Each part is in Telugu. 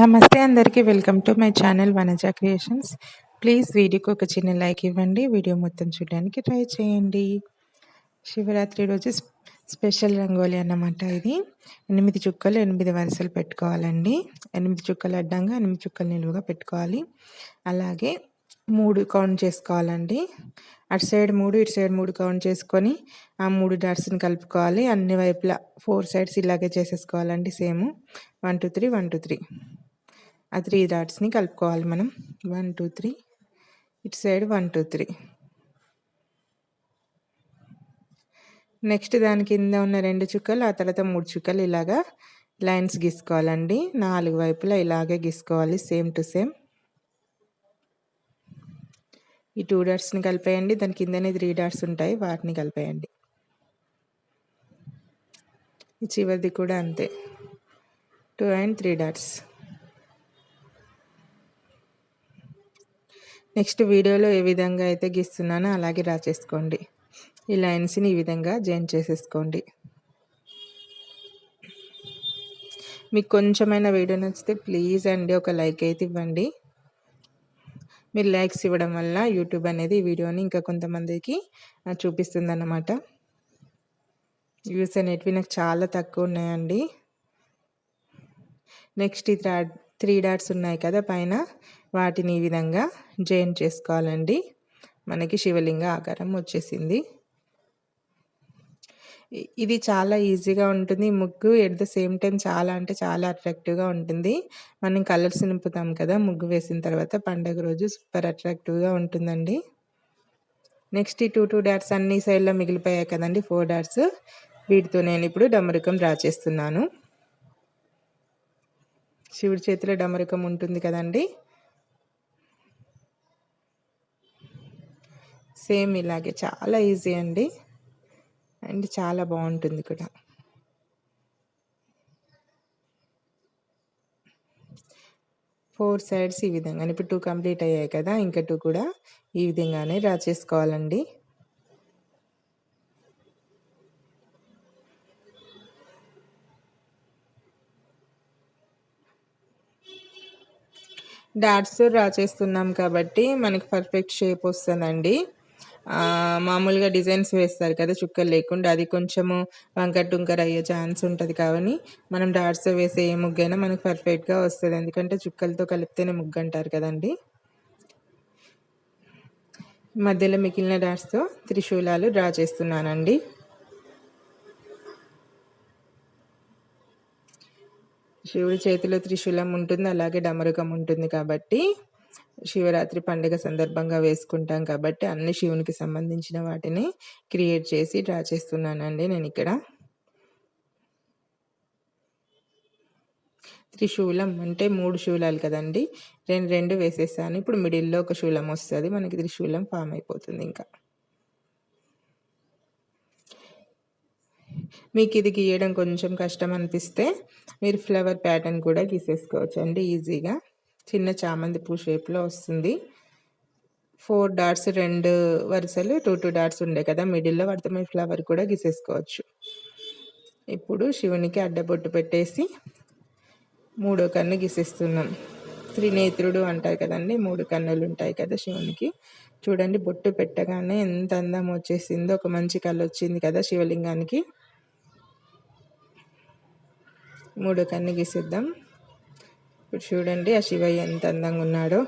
నమస్తే అందరికీ welcome to my channel Vanaja creations. Please వీడియోకి ఒక చిన్న లైక్ ఇవ్వండి. వీడియో మొత్తం చూడడానికి ట్రై చేయండి. శివరాత్రి రోజు స్పెషల్ రంగోలి అన్నమాట ఇది. ఎనిమిది చుక్కలు ఎనిమిది వరుసలు పెట్టుకోవాలండి. ఎనిమిది చుక్కలు అడ్డంగా ఎనిమిది చుక్కలు నిలువుగా పెట్టుకోవాలి. అలాగే మూడు కౌంట్ చేసుకోవాలండి. అటు సైడ్ మూడు ఇటు సైడ్ మూడు కౌంట్ చేసుకొని ఆ మూడు డాట్స్ని కలుపుకోవాలి. అన్ని వైపులా ఫోర్ సైడ్స్ ఇలాగే చేసేసుకోవాలండి same. One two three one two three. ఆ త్రీ డాట్స్ని కలుపుకోవాలి మనం. One two three. ఇటు side one two three. Next దాని కింద ఉన్న రెండు చుక్కలు ఆ తర్వాత మూడు చుక్కలు ఇలాగా లైన్స్ గీసుకోవాలండి. నాలుగు వైపులా ఇలాగే గీసుకోవాలి సేమ్ టు సేమ్. ఈ టూ డాట్స్ని కలిపేయండి. దాని కిందనే త్రీ డాట్స్ ఉంటాయి వాటిని కలిపేయండి. చివరిది కూడా అంతే. Two and three dots. Next వీడియోలో ఏ విధంగా అయితే గీస్తున్నానో అలాగే డ్రా చేసుకోండి ఈ లైన్స్ని ఈ విధంగా జాయిన్ చేసేసుకోండి. మీకు కొంచెమైనా వీడియో నచ్చితే ప్లీజ్ అండి ఒక లైక్ అయితే ఇవ్వండి. మీరు లైక్స్ ఇవ్వడం వల్ల యూట్యూబ్ అనేది ఈ వీడియోని ఇంకా కొంతమందికి చూపిస్తుంది అన్నమాట వ్యూస్ అనేటివి నాకు చాలా తక్కువ ఉన్నాయండి. నెక్స్ట్ ఈ త్రీ డాట్స్ ఉన్నాయి కదా పైన వాటిని ఈ విధంగా జాయిన్ చేసుకోవాలండి. మనకి శివలింగ ఆకారం వచ్చేసింది. ఇది చాలా ఈజీగా ఉంటుంది. ముగ్గు ఎట్ ద సేమ్ టైం చాలా అంటే చాలా అట్రాక్టివ్గా ఉంటుంది. మనం కలర్స్ నింపుతాం కదా ముగ్గు వేసిన తర్వాత పండగ రోజు సూపర్ అట్రాక్టివ్గా ఉంటుందండి. నెక్స్ట్ ఈ టూ టూ డాట్స్ అన్ని సైడ్లో మిగిలిపోయాయి కదండి ఫోర్ డాట్స్. వీటితో నేను ఇప్పుడు డమరుకం డ్రా చేస్తున్నాను. శివుడి చేతిలో డమరుకం ఉంటుంది కదండి. సేమ్ ఇలాగే చాలా ఈజీ అండి. అండ్ చాలా బాగుంటుంది కూడా. ఫోర్ సైడ్స్ ఈ విధంగా ఇప్పుడు టూ కంప్లీట్ అయ్యాయి కదా ఇంకా టూ కూడా ఈ విధంగానే డ్రా చేసుకోవాలండి. డాట్స్ డ్రా చేస్తున్నాం కాబట్టి మనకి పర్ఫెక్ట్ షేప్ వస్తుందండి. మామూలుగా డిజైన్స్ వేస్తారు కదా చుక్కలు లేకుండా. అది కొంచెము వంకర టుంకర అయ్యే ఛాన్స్ ఉంటుంది కాబట్టి మనం డాట్స్ వేసే ఏ ముగ్గైనా మనకు పర్ఫెక్ట్గా వస్తుంది. ఎందుకంటే చుక్కలతో కలిపితేనే ముగ్గు అంటారు కదండి. మధ్యలో మిగిలిన డాట్స్తో త్రిశూలాలు డ్రా చేస్తున్నానండి. శివుడి చేతిలో త్రిశూలం ఉంటుంది అలాగే డమరుకం ఉంటుంది కాబట్టి శివరాత్రి పండుగ సందర్భంగా వేసుకుంటాం కాబట్టి అన్ని శివునికి సంబంధించిన వాటిని క్రియేట్ చేసి డ్రా చేస్తున్నానండి నేను ఇక్కడ. త్రిశూలం అంటే మూడు శూలాలు కదండి. రెండు రెండు వేసేసాను. ఇప్పుడు మిడిల్లో ఒక శూలం వస్తుంది. మనకి త్రిశూలం ఫామ్ అయిపోతుంది ఇంకా. మీకు ఇది గీయడం కొంచెం కష్టం అనిపిస్తే మీరు ఫ్లవర్ ప్యాటర్న్ కూడా గీసేసుకోవచ్చు అండి ఈజీగా. చిన్న చామంతి పూ షేప్లో వస్తుంది. ఫోర్ డాట్స్ రెండు వరుసలు టూ టూ డాట్స్ ఉండే కదా మిడిల్లో వర్తమైన ఫ్లవర్ కూడా గీసేసుకోవచ్చు. ఇప్పుడు శివునికి అడ్డబొట్టు పెట్టేసి మూడో కన్ను గీసేస్తున్నాం. త్రినేత్రుడు అంటారు కదండి మూడు కన్నులు ఉంటాయి కదా శివునికి. చూడండి బొట్టు పెట్టగానే ఎంత అందం వచ్చేసిందో ఒక మంచి కళ్ళు వచ్చింది కదా శివలింగానికి. మూడో కన్ను గీసేద్దాం. ఇప్పుడు చూడండి ఆ శివయ్య ఎంత అందంగా ఉన్నాడో.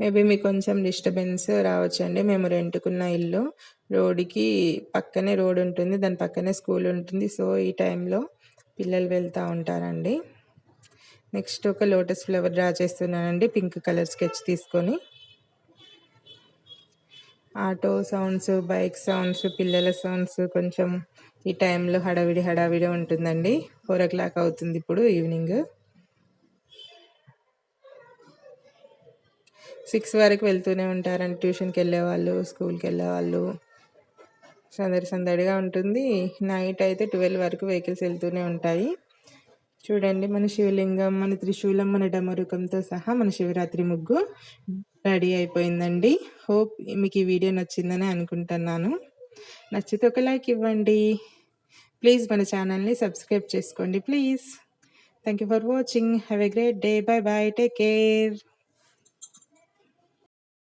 మేబీ మీకు కొంచెం డిస్టర్బెన్స్ రావచ్చండి. మేము రెంటుకున్న ఇల్లు రోడ్డుకి పక్కనే రోడ్ ఉంటుంది దాని పక్కనే స్కూల్ ఉంటుంది. సో ఈ టైంలో పిల్లలు వెళ్తూ ఉంటారండి. నెక్స్ట్ ఒక లోటస్ ఫ్లవర్ డ్రా చేస్తున్నానండి పింక్ కలర్ స్కెచ్ తీసుకొని. ఆటో సౌండ్స్ బైక్ సౌండ్స్ పిల్లల సౌండ్స్ కొంచెం ఈ టైంలో హడావిడి హడావిడి ఉంటుందండి. ఫోర్ ఓ క్లాక్ అవుతుంది ఇప్పుడు ఈవినింగ్. సిక్స్ వరకు వెళ్తూనే ఉంటారండి. ట్యూషన్కి వెళ్ళేవాళ్ళు స్కూల్కి వెళ్ళేవాళ్ళు. సందడి సందడిగా ఉంటుంది. నైట్ అయితే ట్వెల్వ్ వరకు వెహికల్స్ వెళ్తూనే ఉంటాయి. చూడండి మన శివలింగం మన త్రిశూలం మన డమరుకంతో సహా మన శివరాత్రి ముగ్గు. రెడీ అయిపోయిందండి. హోప్ మీకు ఈ వీడియో నచ్చిందని అనుకుంటున్నాను. నచ్చితే ఒక లైక్ ఇవ్వండి. ప్లీజ్ మన ఛానల్ని సబ్స్క్రైబ్ చేసుకోండి please. Thank you for watching have a great day bye bye take care